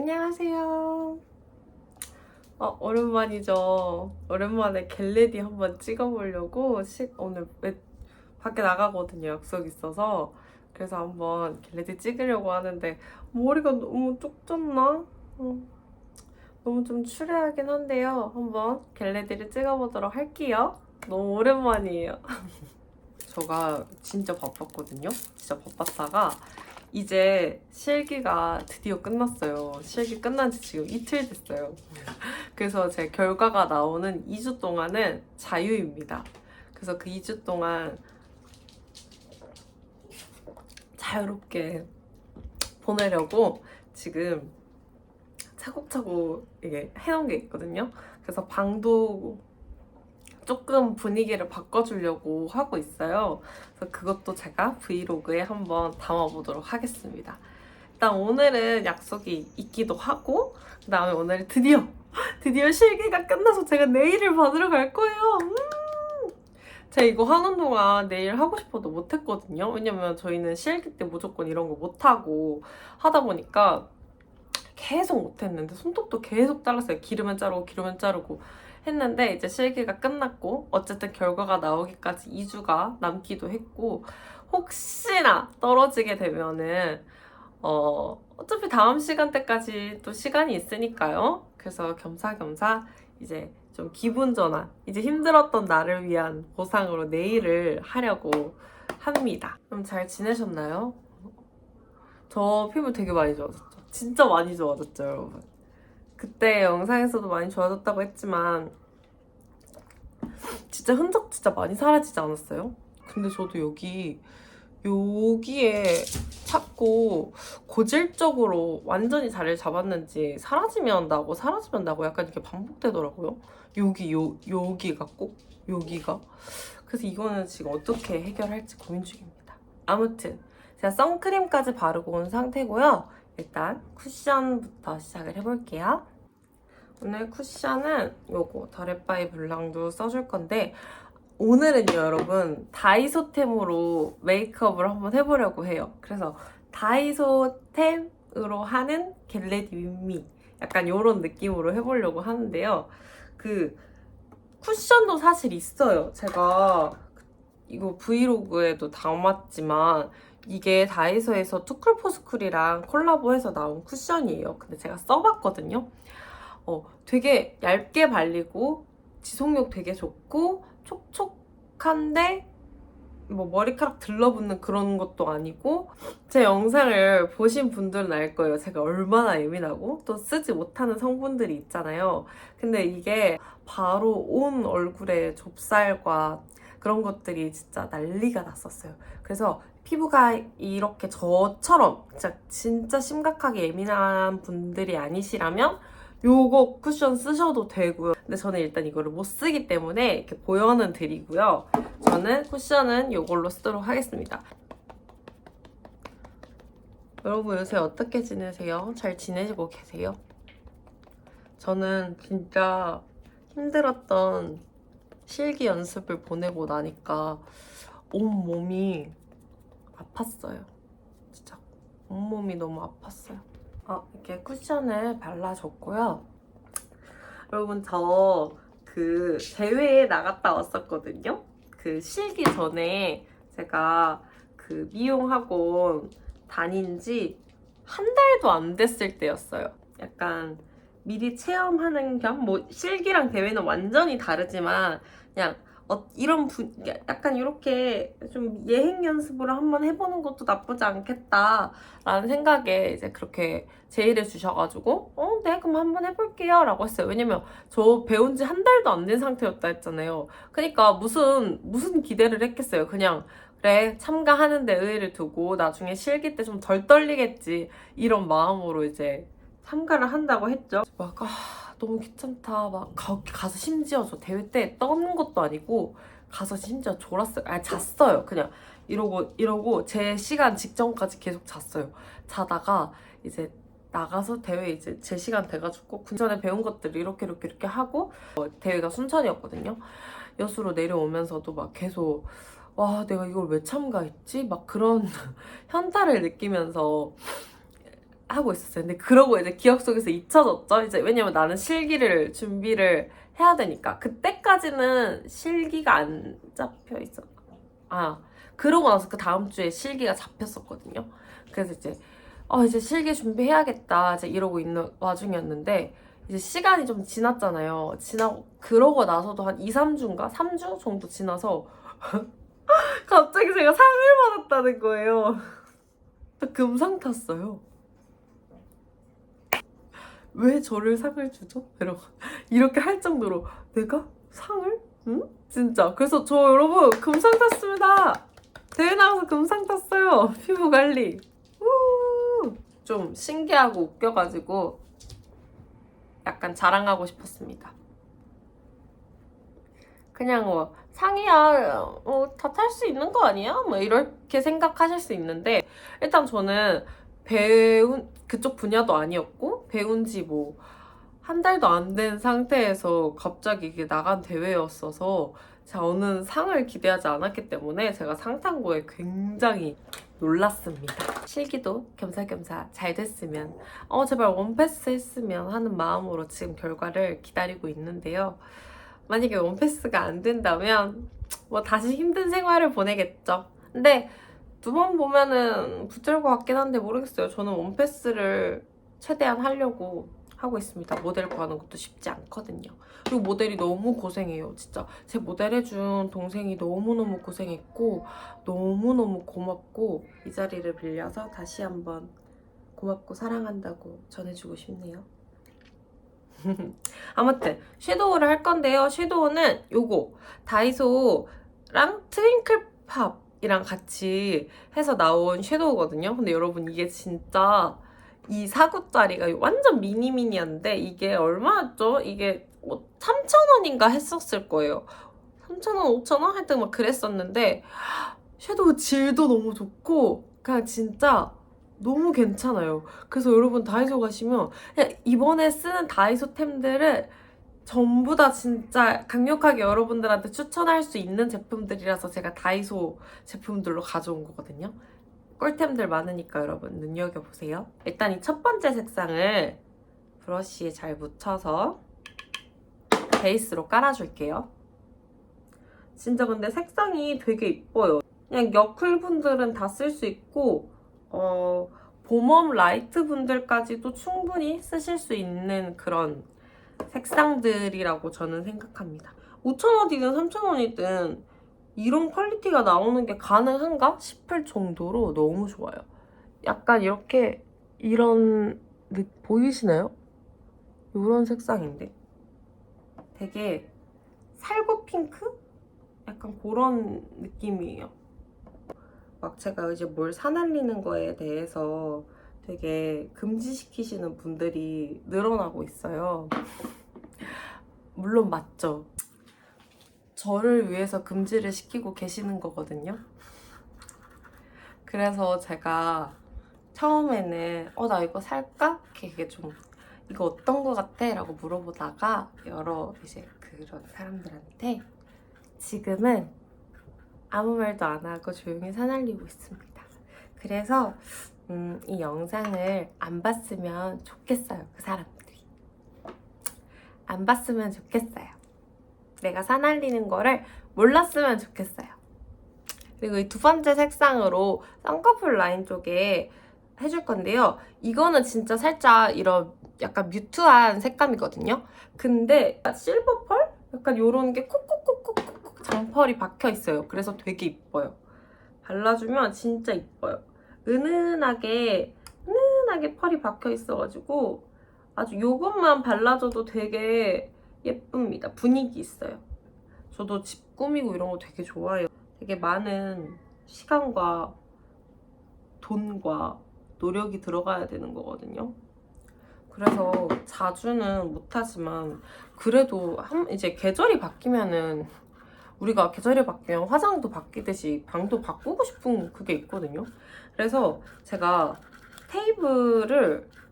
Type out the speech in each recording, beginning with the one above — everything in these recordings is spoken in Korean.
안녕하세요. 어, 오랜만이죠. 오랜만에 겟레디 한번 찍어보려고 시, 오늘 외, 밖에 나가거든요. 약속 있어서. 그래서 한번 겟레디 찍으려고 하는데 머리가 너무 쪽 졌나? 어, 너무 좀 추레하긴 한데요. 한번 겟레디를 찍어보도록 할게요. 너무 오랜만이에요. 제가 진짜 바빴거든요. 진짜 바빴다가 이제 실기가 드디어 끝났어요. 실기 끝난 지 지금 이틀 됐어요. 그래서 제 결과가 나오는 2주 동안은 자유입니다. 그래서 그 2주 동안 자유롭게 보내려고 지금 차곡차곡 이게 해놓은 게 있거든요. 그래서 방도 조금 분위기를 바꿔주려고 하고 있어요. 그래서 그것도 제가 브이로그에 한번 담아보도록 하겠습니다. 일단 오늘은 약속이 있기도 하고 그 다음에 오늘 드디어 드디어 실기가 끝나서 제가 내일을 받으러 갈 거예요. 음! 제가 이거 하는 동안 내일 하고 싶어도 못했거든요. 왜냐면 저희는 실기 때 무조건 이런 거 못하고 하다 보니까 계속 못했는데 손톱도 계속 잘랐어요. 기르면 자르고 기르면 자르고 했는데 이제 실기가 끝났고 어쨌든 결과가 나오기까지 2주가 남기도 했고 혹시나 떨어지게 되면은 어 어차피 다음 시간대까지 또 시간이 있으니까요. 그래서 겸사겸사 이제 좀 기분 전환, 이제 힘들었던 나를 위한 보상으로 내일을 하려고 합니다. 그럼 잘 지내셨나요? 저 피부 되게 많이 좋아졌죠. 진짜 많이 좋아졌죠, 여러분. 그때 영상에서도 많이 좋아졌다고 했지만 진짜 흔적 진짜 많이 사라지지 않았어요? 근데 저도 여기 여기에 자꾸 고질적으로 완전히 자리를 잡았는지 사라지면 나고 사라지면 나고 약간 이렇게 반복되더라고요. 여기 요 여기가 꼭 여기가 그래서 이거는 지금 어떻게 해결할지 고민 중입니다. 아무튼 제가 선크림까지 바르고 온 상태고요. 일단 쿠션부터 시작을 해볼게요. 오늘 쿠션은 요거 더레바이 블랑도 써줄 건데 오늘은요 여러분 다이소템으로 메이크업을 한번 해보려고 해요. 그래서 다이소템으로 하는 겟레디 윈미 약간 요런 느낌으로 해보려고 하는데요. 그 쿠션도 사실 있어요. 제가 이거 브이로그에도 담았지만 이게 다이소에서 투쿨포스쿨이랑 콜라보해서 나온 쿠션이에요. 근데 제가 써봤거든요. 어, 되게 얇게 발리고 지속력 되게 좋고 촉촉한데 뭐 머리카락 들러붙는 그런 것도 아니고 제 영상을 보신 분들은 알 거예요. 제가 얼마나 예민하고 또 쓰지 못하는 성분들이 있잖아요. 근데 이게 바로 온 얼굴에 좁쌀과 그런 것들이 진짜 난리가 났었어요. 그래서 피부가 이렇게 저처럼 진짜, 진짜 심각하게 예민한 분들이 아니시라면 요거 쿠션 쓰셔도 되고요. 근데 저는 일단 이거를 못 쓰기 때문에 이렇게 보여는 드리고요. 저는 쿠션은 요걸로 쓰도록 하겠습니다. 여러분 요새 어떻게 지내세요? 잘 지내시고 계세요? 저는 진짜 힘들었던 실기 연습을 보내고 나니까 온몸이 아팠어요. 진짜 온몸이 너무 아팠어요. 어, 이렇게 쿠션을 발라줬고요. 여러분 저 그 대회에 나갔다 왔었거든요. 그 실기 전에 제가 그 미용학원 다닌 지 한 달도 안 됐을 때였어요. 약간 미리 체험하는 겸, 뭐 실기랑 대회는 완전히 다르지만 그냥 어, 이런 분, 약간 이렇게 좀 예행 연습으로 한번 해보는 것도 나쁘지 않겠다라는 생각에 이제 그렇게 제의를 주셔가지고, 어, 네, 그럼 한번 해볼게요. 라고 했어요. 왜냐면 저 배운 지 한 달도 안 된 상태였다 했잖아요. 그러니까 무슨, 무슨 기대를 했겠어요. 그냥, 그래, 참가하는데 의의를 두고 나중에 실기 때 좀 덜 떨리겠지. 이런 마음으로 이제 참가를 한다고 했죠. 막, 아, 너무 귀찮다. 막 가, 가서 심지어 저 대회 때 떠는 것도 아니고 가서 심지어 졸았어요. 아니 잤어요. 그냥 이러고 이러고 제 시간 직전까지 계속 잤어요. 자다가 이제 나가서 대회 이제 제 시간 돼가지고 군전에 배운 것들 이렇게 이렇게 이렇게 하고 어, 대회가 순천이었거든요. 여수로 내려오면서도 막 계속 와 내가 이걸 왜 참가했지? 막 그런 현타를 느끼면서 하고 있었어요. 근데 그러고 이제 기억 속에서 잊혀졌죠. 이제 왜냐면 나는 실기를 준비를 해야 되니까 그때까지는 실기가 안 잡혀 있었. 아 그러고 나서 그 다음 주에 실기가 잡혔었거든요. 그래서 이제 어 이제 실기 준비해야겠다 이제 이러고 있는 와중이었는데 이제 시간이 좀 지났잖아요. 지나고 그러고 나서도 한 2, 3주인가 3주 정도 지나서 갑자기 제가 상을 받았다는 거예요. 저 금상 탔어요. 왜 저를 상을 주죠? 이러고 이렇게 할 정도로 내가 상을? 응? 진짜 그래서 저 여러분 금상 탔습니다. 대회 나가서 금상 탔어요. 피부 관리. 우! 좀 신기하고 웃겨가지고 약간 자랑하고 싶었습니다. 그냥 뭐 상이야 어, 다 탈 수 있는 거 아니야? 뭐 이렇게 생각하실 수 있는데 일단 저는 배운 그쪽 분야도 아니었고 배운 지 뭐 한 달도 안 된 상태에서 갑자기 이게 나간 대회였어서 저는 상을 기대하지 않았기 때문에 제가 상 탄 거에 굉장히 놀랐습니다. 실기도 겸사겸사 잘 됐으면 어 제발 원패스 했으면 하는 마음으로 지금 결과를 기다리고 있는데요. 만약에 원패스가 안 된다면 뭐 다시 힘든 생활을 보내겠죠. 근데 두 번 보면은 붙을 것 같긴 한데 모르겠어요. 저는 원패스를 최대한 하려고 하고 있습니다. 모델 구하는 것도 쉽지 않거든요. 그리고 모델이 너무 고생해요. 진짜 제 모델 해준 동생이 너무너무 고생했고 너무너무 고맙고 이 자리를 빌려서 다시 한번 고맙고 사랑한다고 전해주고 싶네요. 아무튼 섀도우를 할 건데요. 섀도우는 요거 다이소랑 트윙클팝이랑 같이 해서 나온 섀도우거든요. 근데 여러분 이게 진짜 이 4구짜리가 완전 미니미니한데 이게 얼마였죠? 이게 뭐 3,000원인가 했었을 거예요. 3,000원, 5,000원? 하여튼 막 그랬었는데 섀도우 질도 너무 좋고 그냥 진짜 너무 괜찮아요. 그래서 여러분 다이소 가시면 이번에 쓰는 다이소템들을 전부 다 진짜 강력하게 여러분들한테 추천할 수 있는 제품들이라서 제가 다이소 제품들로 가져온 거거든요. 꿀템들 많으니까 여러분 눈여겨보세요. 일단 이 첫 번째 색상을 브러쉬에 잘 묻혀서 베이스로 깔아줄게요. 진짜 근데 색상이 되게 이뻐요. 그냥 여클 분들은 다 쓸 수 있고 어, 봄웜 라이트 분들까지도 충분히 쓰실 수 있는 그런 색상들이라고 저는 생각합니다. 5,000원이든 3,000원이든 이런 퀄리티가 나오는 게 가능한가 싶을 정도로 너무 좋아요. 약간 이렇게 이런 느, 보이시나요? 이런 색상인데 되게 살구 핑크? 약간 그런 느낌이에요. 막 제가 이제 뭘 사날리는 거에 대해서 되게 금지시키시는 분들이 늘어나고 있어요. 물론 맞죠. 저를 위해서 금지를 시키고 계시는 거거든요. 그래서 제가 처음에는 어 나 이거 살까? 이렇게 좀 이거 어떤 거 같아? 라고 물어보다가 여러 이제 그런 사람들한테 지금은 아무 말도 안 하고 조용히 사날리고 있습니다. 그래서 음, 이 영상을 안 봤으면 좋겠어요. 그 사람들이. 안 봤으면 좋겠어요. 내가 사날리는 거를 몰랐으면 좋겠어요. 그리고 이 두 번째 색상으로 쌍꺼풀 라인 쪽에 해줄 건데요. 이거는 진짜 살짝 이런 약간 뮤트한 색감이거든요. 근데 실버 펄? 약간 이런 게 콕콕콕콕콕 장펄이 박혀 있어요. 그래서 되게 이뻐요. 발라주면 진짜 이뻐요. 은은하게 은은하게 펄이 박혀 있어가지고 아주 요것만 발라줘도 되게 예쁩니다. 분위기 있어요. 저도 집 꾸미고 이런 거 되게 좋아해요. 되게 많은 시간과 돈과 노력이 들어가야 되는 거거든요. 그래서 자주는 못하지만 그래도 한 이제 계절이 바뀌면은 우리가 계절이 바뀌면 화장도 바뀌듯이 방도 바꾸고 싶은 그게 있거든요. 그래서 제가 테이블을 색,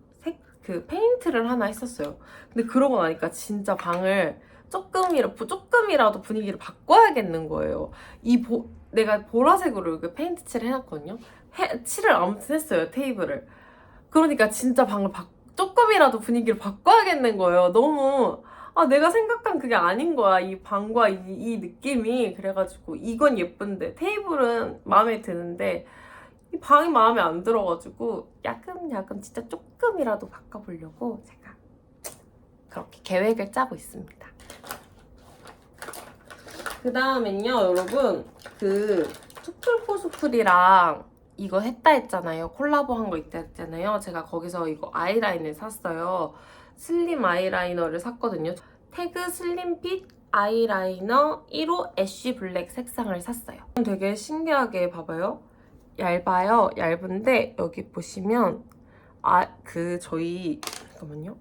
그 페인트를 하나 했었어요. 근데 그러고 나니까 진짜 방을 조금이라도 조금이라도 분위기를 바꿔야겠는 거예요. 이 보, 내가 보라색으로 이렇게 페인트 칠을 해놨거든요. 해, 칠을 아무튼 했어요 테이블을. 그러니까 진짜 방을 바, 조금이라도 분위기를 바꿔야겠는 거예요. 너무 아 내가 생각한 그게 아닌 거야. 이 방과 이, 이 느낌이 그래가지고 이건 예쁜데 테이블은 마음에 드는데 이 방이 마음에 안 들어가지고 야금야금 진짜 조금이라도 바꿔보려고 제가 그렇게 계획을 짜고 있습니다. 그 다음엔요, 여러분. 그, 투플포스풀이랑 이거 했다 했잖아요. 콜라보 한 거 있다 했잖아요. 제가 거기서 이거 아이라인을 샀어요. 슬림 아이라이너를 샀거든요. 태그 슬림핏 아이라이너 1호 애쉬 블랙 색상을 샀어요. 되게 신기하게 봐봐요. 얇아요. 얇은데 여기 보시면 아 그 저희 잠깐만요.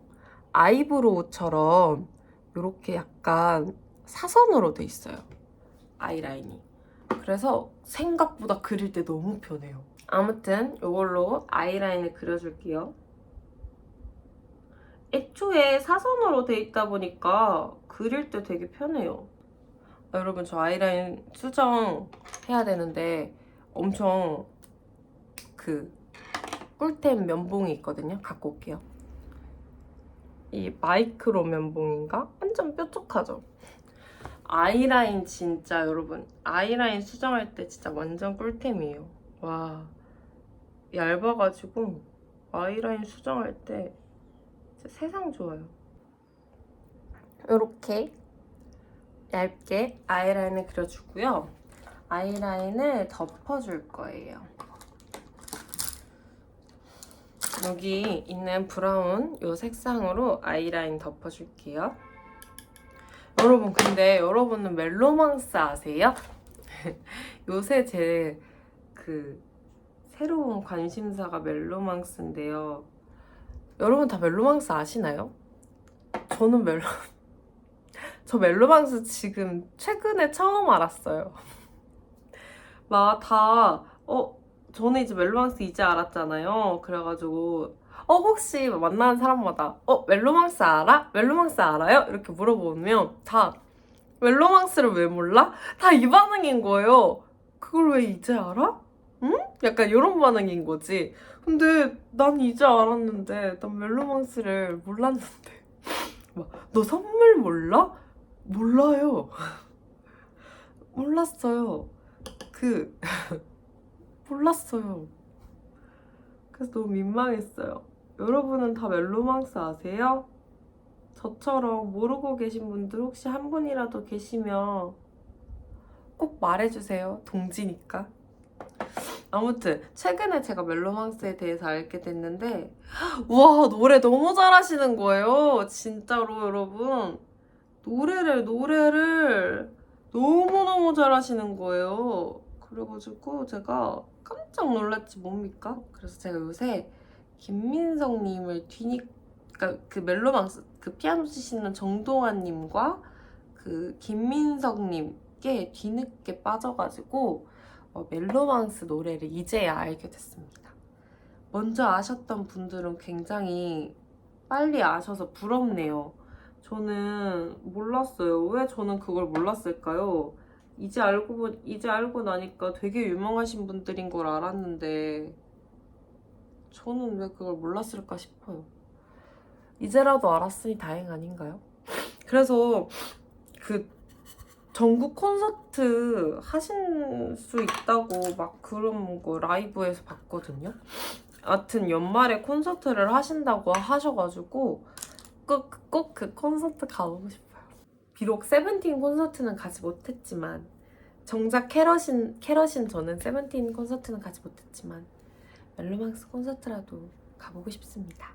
아이브로우처럼 이렇게 약간 사선으로 돼 있어요. 아이라인이. 그래서 생각보다 그릴 때 너무 편해요. 아무튼 이걸로 아이라인을 그려줄게요. 애초에 사선으로 돼 있다 보니까 그릴 때 되게 편해요. 아, 여러분 저 아이라인 수정 해야 되는데 엄청 그 꿀템 면봉이 있거든요. 갖고 올게요. 이 마이크로 면봉인가? 완전 뾰족하죠? 아이라인 진짜 여러분 아이라인 수정할 때 진짜 완전 꿀템이에요. 와 얇아가지고 아이라인 수정할 때 세상 좋아요. 이렇게 얇게 아이라인을 그려주고요. 아이라인을 덮어줄 거예요. 여기 있는 브라운 이 색상으로 아이라인 덮어줄게요. 여러분 근데 여러분은 멜로망스 아세요? 요새 제 그 새로운 관심사가 멜로망스인데요. 여러분 다 멜로망스 아시나요? 저는 멜로 저 멜로망스 지금 최근에 처음 알았어요. 막다 어 저는 이제 멜로망스 이제 알았잖아요. 그래가지고 어 혹시 만나는 사람마다 어 멜로망스 알아? 멜로망스 알아요? 이렇게 물어보면 다 멜로망스를 왜 몰라? 다 이 반응인 거예요. 그걸 왜 이제 알아? 응? 약간 이런 반응인 거지. 근데 난 이제 알았는데 난 멜로망스를 몰랐는데 막 너 선물 몰라? 몰라요. 몰랐어요. 그 몰랐어요. 그래서 너무 민망했어요. 여러분은 다 멜로망스 아세요? 저처럼 모르고 계신 분들 혹시 한 분이라도 계시면 꼭 말해주세요. 동지니까. 아무튼 최근에 제가 멜로망스에 대해서 알게 됐는데 와 노래 너무 잘하시는 거예요. 진짜로 여러분 노래를 노래를 너무너무 잘하시는 거예요. 그래가지고 제가 깜짝 놀랐지 뭡니까? 그래서 제가 요새 김민성님을 뒤니 그러니까 그 멜로망스 그 피아노 치시는 정동환님과 그 김민성님께 뒤늦게 빠져가지고 어, 멜로망스 노래를 이제야 알게 됐습니다. 먼저 아셨던 분들은 굉장히 빨리 아셔서 부럽네요. 저는 몰랐어요. 왜 저는 그걸 몰랐을까요? 이제 알고 보, 이제 알고 나니까 되게 유명하신 분들인 걸 알았는데 저는 왜 그걸 몰랐을까 싶어요. 이제라도 알았으니 다행 아닌가요? 그래서 그 전국 콘서트 하신 수 있다고 막 그런 거 라이브에서 봤거든요. 하여튼 연말에 콘서트를 하신다고 하셔가지고 꼭 꼭 그 콘서트 가보고 싶어요. 비록 세븐틴 콘서트는 가지 못했지만 정작 캐럿인 캐럿인 저는 세븐틴 콘서트는 가지 못했지만 멜로망스 콘서트라도 가보고 싶습니다.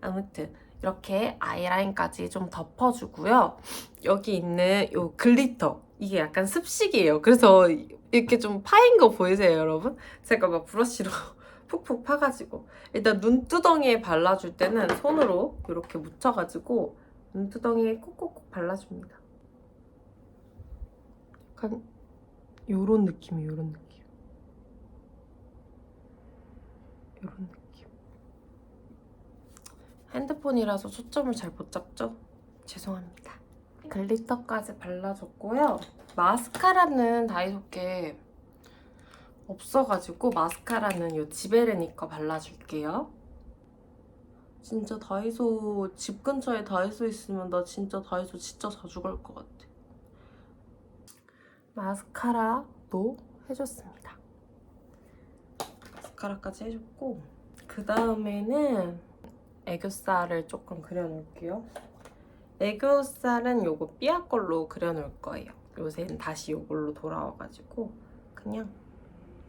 아무튼 이렇게 아이라인까지 좀 덮어주고요. 여기 있는 요 글리터 이게 약간 습식이에요. 그래서 이렇게 좀 파인 거 보이세요, 여러분? 제가 막 브러쉬로 푹푹 파가지고 일단 눈두덩이에 발라줄 때는 손으로 이렇게 묻혀가지고 눈두덩이에 콕콕콕 발라줍니다. 약간 요런 느낌이 요런 느낌. 요런 느낌. 핸드폰이라서 초점을 잘 못 잡죠? 죄송합니다. 글리터까지 발라줬고요. 마스카라는 다이소께 없어가지고 마스카라는 요 지베르니 거 발라줄게요. 진짜 다이소 집 근처에 다이소 있으면 나 진짜 다이소 진짜 자주 갈 것 같아. 마스카라도 해줬습니다. 마스카라까지 해줬고 그 다음에는 애교살을 조금 그려놓을게요. 애교살은 요거 삐아 걸로 그려놓을 거예요. 요새는 다시 요걸로 돌아와가지고 그냥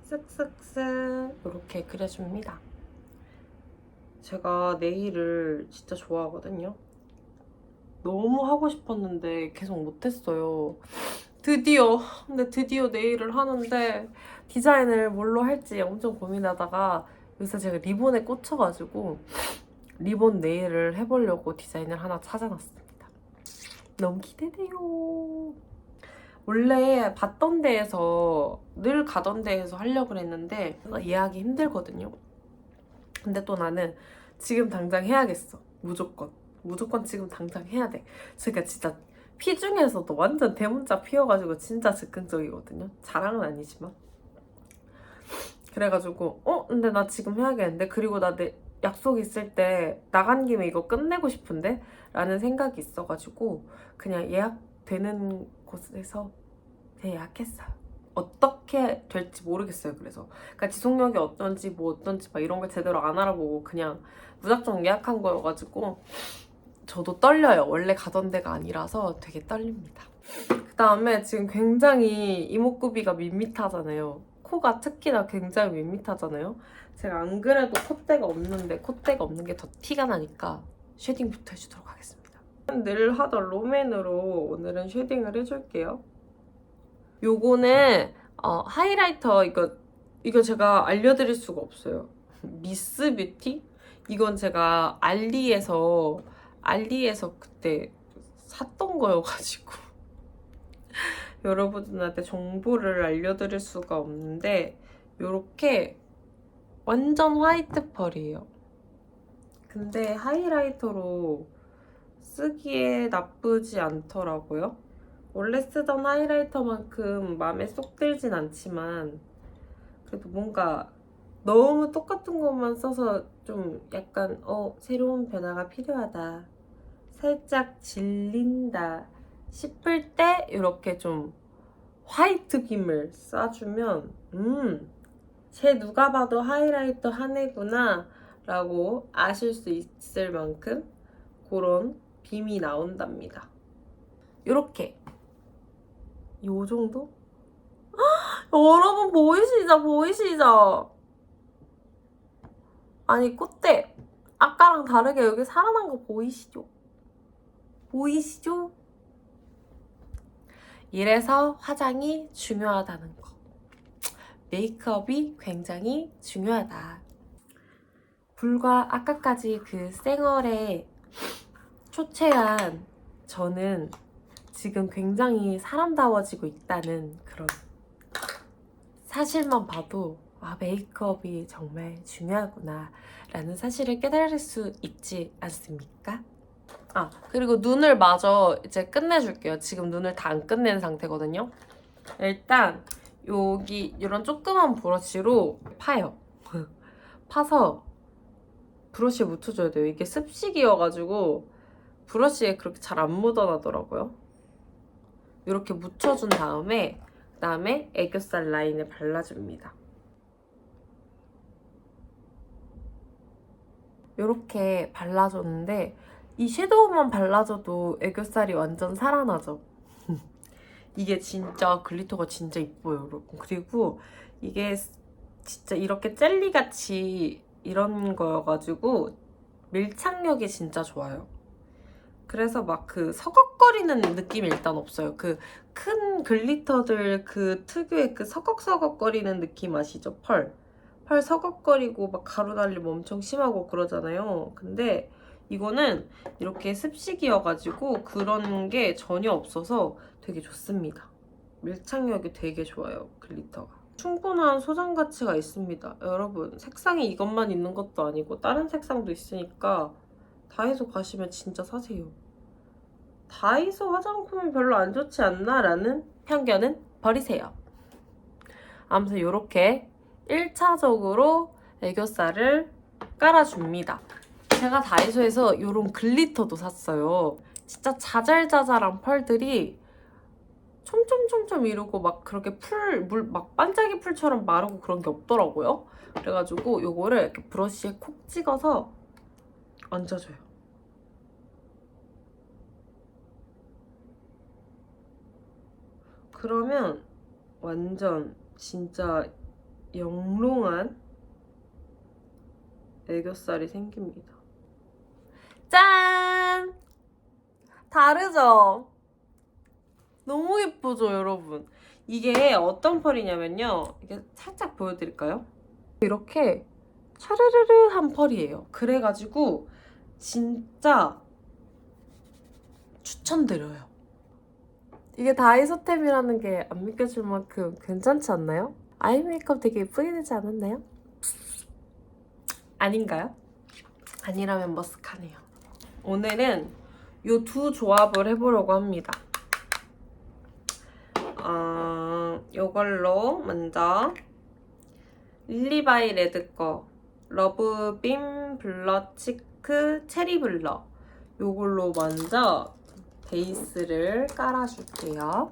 쓱쓱쓱 이렇게 그려줍니다. 제가 네일을 진짜 좋아하거든요. 너무 하고 싶었는데 계속 못했어요. 드디어 근데 드디어 네일을 하는데 디자인을 뭘로 할지 엄청 고민하다가 요새 제가 리본에 꽂혀가지고 리본 네일을 해보려고 디자인을 하나 찾아놨습니다. 너무 기대돼요. 원래 봤던 데에서 늘 가던 데에서 하려고 했는데 예약이 힘들거든요. 근데 또 나는 지금 당장 해야겠어. 무조건. 무조건 지금 당장 해야 돼. 제가 진짜 피 중에서도 완전 대문자 피어가지고 진짜 즉흥적이거든요. 자랑은 아니지만. 그래가지고 어? 근데 나 지금 해야겠는데? 그리고 나 내 약속 있을 때 나간 김에 이거 끝내고 싶은데? 라는 생각이 있어가지고 그냥 예약되는 곳에서 예약했어요. 어떻게 될지 모르겠어요. 그래서 그러니까 지속력이 어떤지 뭐 어떤지 막 이런 걸 제대로 안 알아보고 그냥 무작정 예약한 거여가지고 저도 떨려요. 원래 가던 데가 아니라서 되게 떨립니다. 그 다음에 지금 굉장히 이목구비가 밋밋하잖아요. 코가 특히나 굉장히 밋밋하잖아요. 제가 안 그래도 콧대가 없는데 콧대가 없는 게 더 티가 나니까 쉐딩부터 해주도록 하겠습니다. 늘 하던 롬앤으로 오늘은 쉐딩을 해줄게요. 요거는 어, 하이라이터 이거 이거 제가 알려드릴 수가 없어요. 미스 뷰티? 이건 제가 알리에서 알리에서 그때 샀던 거여가지고 여러분들한테 정보를 알려드릴 수가 없는데 요렇게 완전 화이트 펄이에요. 근데 하이라이터로 쓰기에 나쁘지 않더라고요. 원래 쓰던 하이라이터만큼 마음에 쏙 들진 않지만 그래도 뭔가 너무 똑같은 것만 써서 좀 약간 어 새로운 변화가 필요하다 살짝 질린다 싶을 때 이렇게 좀 화이트 김을 쏴주면 음쟤 누가 봐도 하이라이터 한 애구나 라고 아실 수 있을 만큼 그런 빔이 나온답니다. 이렇게 요 정도? 여러분 보이시죠? 보이시죠? 아니 꽃대 아까랑 다르게 여기 살아난 거 보이시죠? 보이시죠? 이래서 화장이 중요하다는 거. 메이크업이 굉장히 중요하다. 불과 아까까지 그 쌩얼에 초췌한 저는 지금 굉장히 사람다워지고 있다는 그런 사실만 봐도 아 메이크업이 정말 중요하구나 라는 사실을 깨달을 수 있지 않습니까? 아 그리고 눈을 마저 이제 끝내줄게요. 지금 눈을 다 안 끝낸 상태거든요. 일단 여기 이런 조그만 브러쉬로 파요. 파서 브러쉬에 묻혀줘야 돼요. 이게 습식이어가지고 브러쉬에 그렇게 잘 안 묻어나더라고요 이렇게 묻혀준 다음에 그다음에 애교살 라인을 발라줍니다. 이렇게 발라줬는데 이 섀도우만 발라줘도 애교살이 완전 살아나죠. 이게 진짜 글리터가 진짜 이뻐요, 여러분. 그리고 이게 진짜 이렇게 젤리같이 이런 거여가지고 밀착력이 진짜 좋아요. 그래서 막 그 서걱거리는 느낌이 일단 없어요. 그 큰 글리터들 그 특유의 그 서걱서걱거리는 느낌 아시죠? 펄. 펄 서걱거리고 막 가루 날림 엄청 심하고 그러잖아요. 근데 이거는 이렇게 습식이어가지고 그런 게 전혀 없어서 되게 좋습니다. 밀착력이 되게 좋아요, 글리터가. 충분한 소장 가치가 있습니다. 여러분, 색상이 이것만 있는 것도 아니고 다른 색상도 있으니까 다이소 가시면 진짜 사세요. 다이소 화장품은 별로 안 좋지 않나? 라는 편견은 버리세요. 아무튼 이렇게 1차적으로 애교살을 깔아줍니다. 제가 다이소에서 이런 글리터도 샀어요. 진짜 자잘자잘한 펄들이 촘촘촘촘 이러고 막 그렇게 풀, 물, 막 반짝이 풀처럼 마르고 그런 게 없더라고요. 그래가지고 요거를 브러쉬에 콕 찍어서 얹어줘요. 그러면 완전 진짜 영롱한 애교살이 생깁니다. 짠! 다르죠? 너무 예쁘죠, 여러분? 이게 어떤 펄이냐면요. 이게 살짝 보여드릴까요? 이렇게 샤르르르한 펄이에요. 그래가지고 진짜 추천드려요. 이게 다이소템이라는 게 안 믿겨질 만큼 괜찮지 않나요? 아이 메이크업 되게 예쁘게 되지 않았나요? 아닌가요? 아니라면 머쓱하네요. 오늘은 이 두 조합을 해보려고 합니다. 어, 요걸로 먼저 릴리바이 레드 거 러브빔 블러 치크 체리 블러 요걸로 먼저 베이스를 깔아줄게요.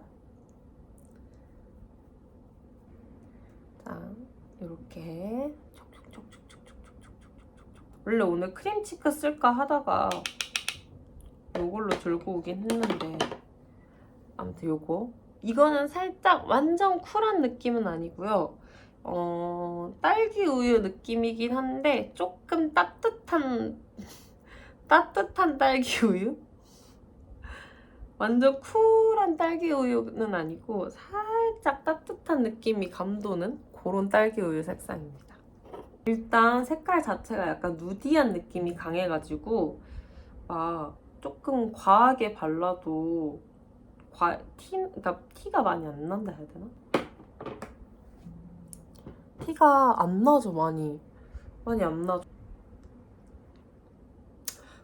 자, 이렇게 원래 오늘 크림 치크 쓸까 하다가 요걸로 들고 오긴 했는데 아무튼 요거 이거는 살짝 완전 쿨한 느낌은 아니고요. 어, 딸기 우유 느낌이긴 한데 조금 따뜻한 따뜻한 딸기 우유? 완전 쿨한 딸기 우유는 아니고 살짝 따뜻한 느낌이 감도는 그런 딸기 우유 색상입니다. 일단 색깔 자체가 약간 누디한 느낌이 강해가지고 막 조금 과하게 발라도 과, 티, 그러니까 티가 많이 안 난다 해야 되나? 티가 안 나죠 많이 많이 안 나죠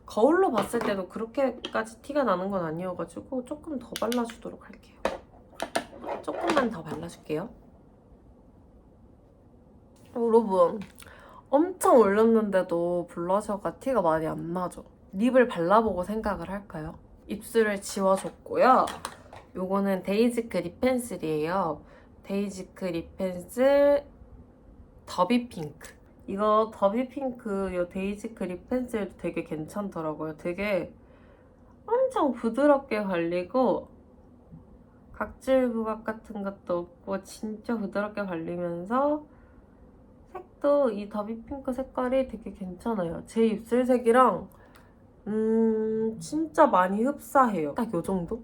거울로 봤을 때도 그렇게까지 티가 나는 건 아니어가지고 조금 더 발라주도록 할게요. 조금만 더 발라줄게요. 여러분 엄청 올렸는데도 블러셔가 티가 많이 안 나죠? 립을 발라보고 생각을 할까요? 입술을 지워줬고요. 요거는 데이지크 립 펜슬이에요. 데이지크 립 펜슬 더비 핑크. 이거 더비 핑크 요 데이지 크 립 펜슬도 되게 괜찮더라고요. 되게 엄청 부드럽게 발리고 각질 부각 같은 것도 없고 진짜 부드럽게 발리면서 색도 이 더비 핑크 색깔이 되게 괜찮아요. 제 입술색이랑 음 진짜 많이 흡사해요. 딱 요 정도?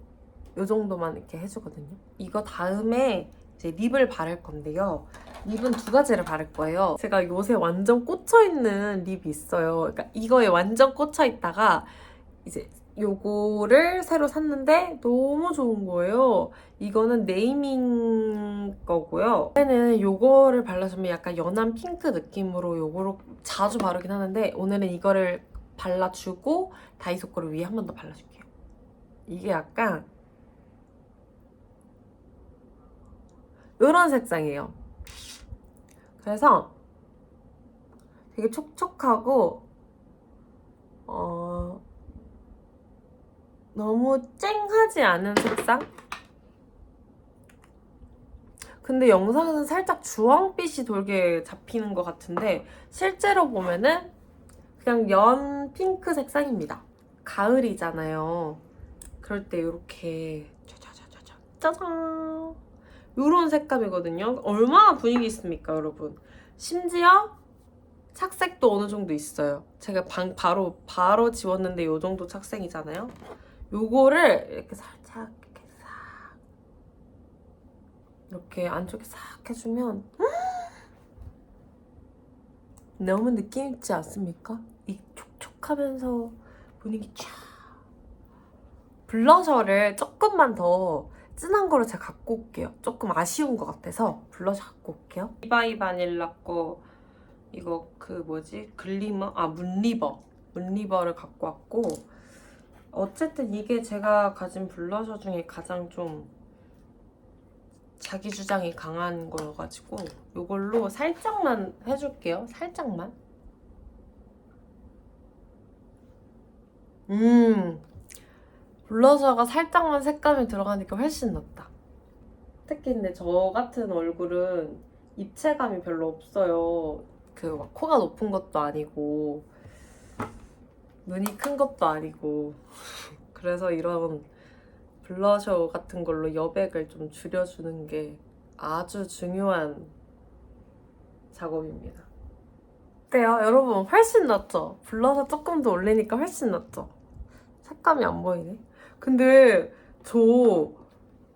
요 정도만 이렇게 해주거든요. 이거 다음에 이제 립을 바를 건데요. 립은 두 가지를 바를 거예요. 제가 요새 완전 꽂혀있는 립이 있어요. 그러니까 이거에 완전 꽂혀있다가 이제 요거를 새로 샀는데 너무 좋은 거예요. 이거는 네이밍 거고요. 얘는 요거를 발라주면 약간 연한 핑크 느낌으로 요거로 자주 바르긴 하는데 오늘은 이거를 발라주고 다이소 거를 위에 한 번 더 발라줄게요. 이게 약간 이런 색상이에요. 그래서 되게 촉촉하고 어, 너무 쨍하지 않은 색상? 근데 영상에서는 살짝 주황빛이 돌게 잡히는 것 같은데 실제로 보면은 그냥 연 핑크 색상입니다. 가을이잖아요. 그럴 때 이렇게 짜자자자자 짜잔 이런 색감이거든요. 얼마나 분위기 있습니까, 여러분? 심지어 착색도 어느 정도 있어요. 제가 방 바로 바로 지웠는데 이 정도 착색이잖아요. 요거를 이렇게 살짝 이렇게 싹 이렇게 안쪽에 싹 해주면 너무 느낌 있지 않습니까? 이 촉촉하면서 분위기 쫙 블러셔를 조금만 더 진한 거를 제가 갖고 올게요. 조금 아쉬운 것 같아서 블러셔 갖고 올게요. 이바이 바닐라 거 이거 그 뭐지 글리머 아 문리버 문리버를 갖고 왔고 어쨌든 이게 제가 가진 블러셔 중에 가장 좀 자기 주장이 강한 거여가지고 이걸로 살짝만 해줄게요. 살짝만. 음, 블러셔가 살짝만 색감이 들어가니까 훨씬 낫다. 특히 근데 저 같은 얼굴은 입체감이 별로 없어요. 그 막 코가 높은 것도 아니고 눈이 큰 것도 아니고 그래서 이런 블러셔 같은 걸로 여백을 좀 줄여주는 게 아주 중요한 작업입니다. 어때요? 여러분 훨씬 낫죠? 블러셔 조금 더 올리니까 훨씬 낫죠? 색감이 안 보이네. 근데 저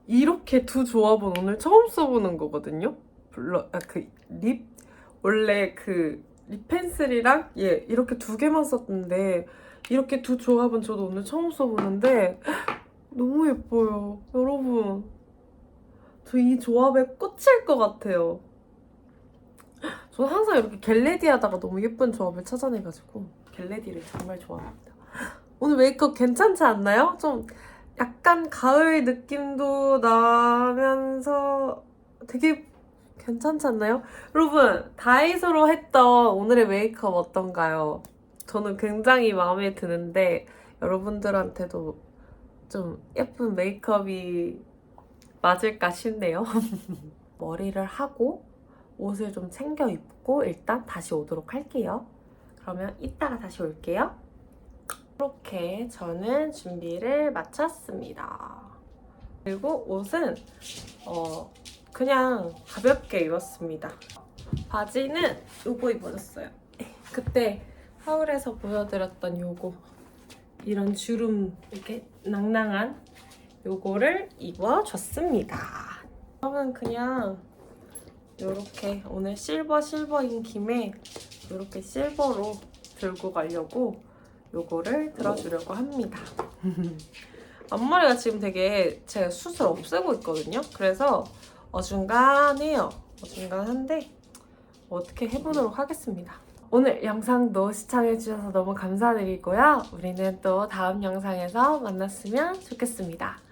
이렇게 두 조합은 오늘 처음 써보는 거거든요? 블러, 아, 그 립? 원래 그 립펜슬이랑 얘 이렇게 두 개만 썼는데 이렇게 두 조합은 저도 오늘 처음 써보는데 너무 예뻐요. 여러분. 저 이 조합에 꽂힐 것 같아요. 저는 항상 이렇게 겟레디 하다가 너무 예쁜 조합을 찾아내가지고 겟레디를 정말 좋아합니다. 오늘 메이크업 괜찮지 않나요? 좀 약간 가을 느낌도 나면서 되게 괜찮지 않나요? 여러분, 다이소로 했던 오늘의 메이크업 어떤가요? 저는 굉장히 마음에 드는데 여러분들한테도 좀 예쁜 메이크업이 맞을까 싶네요. 머리를 하고 옷을 좀 챙겨 입고 일단 다시 오도록 할게요. 그러면 이따가 다시 올게요. 이렇게 저는 준비를 마쳤습니다. 그리고 옷은 어, 그냥 가볍게 입었습니다. 바지는 요거 입어줬어요. 그때 서울에서 보여드렸던 요거 이런 주름 이렇게 낭낭한 요거를 입어줬습니다. 저는 그냥 요렇게 오늘 실버 실버인 김에 요렇게 실버로 들고 가려고 요거를 들어주려고 합니다. 앞머리가 지금 되게 제가 숱을 없애고 있거든요. 그래서 어중간해요. 어중간한데 어떻게 해보도록 하겠습니다. 오늘 영상도 시청해주셔서 너무 감사드리고요. 우리는 또 다음 영상에서 만났으면 좋겠습니다.